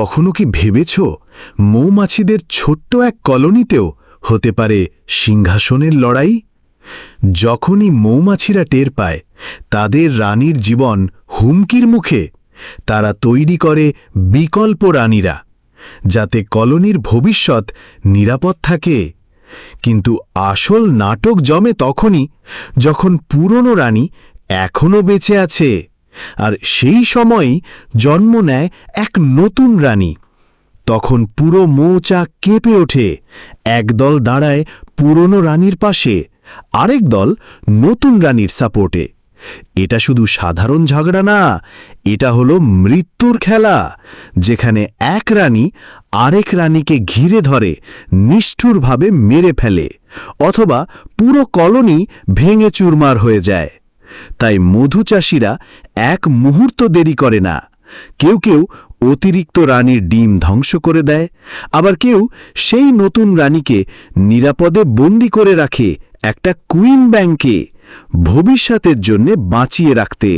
কখনো কি ভেবেছ মৌমাছিদের ছোট্ট এক কলোনিতেও হতে পারে সিংহাসনের লড়াই? যখনই মৌমাছিরা টের পায় তাদের রানীর জীবন হুমকির মুখে, তারা তৈরি করে বিকল্প রানীরা, যাতে কলোনির ভবিষ্যৎ নিরাপদ থাকে। কিন্তু আসল নাটক জমে তখনই যখন পুরনো রানী এখনও বেঁচে আছে। আর সেই সময়ই জন্ম নেয় এক নতুন রানী। তখন পুরো মৌচা কেঁপে ওঠে। একদল দাঁড়ায় পুরনো রানীর পাশে, আরেক দল নতুন রানীর সাপোর্টে। এটা শুধু সাধারণ ঝগড়া না, এটা হলো মৃত্যুর খেলা, যেখানে এক রানী আরেক রানীকে ঘিরে ধরে, নিষ্ঠুরভাবে মেরে ফেলে, অথবা পুরো কলোনি ভেঙে চুরমার হয়ে যায়। তাই মধু চাষিরা এক মুহূর্ত দেরি করে না। কেউ কেউ অতিরিক্ত রানীর ডিম ধ্বংস করে দেয়, আবার কেউ সেই নতুন রানীকে নিরাপদে বন্দি করে রাখে একটা কুইন ব্যাংকে ভবিষ্যতের জন্যে বাঁচিয়ে রাখতে।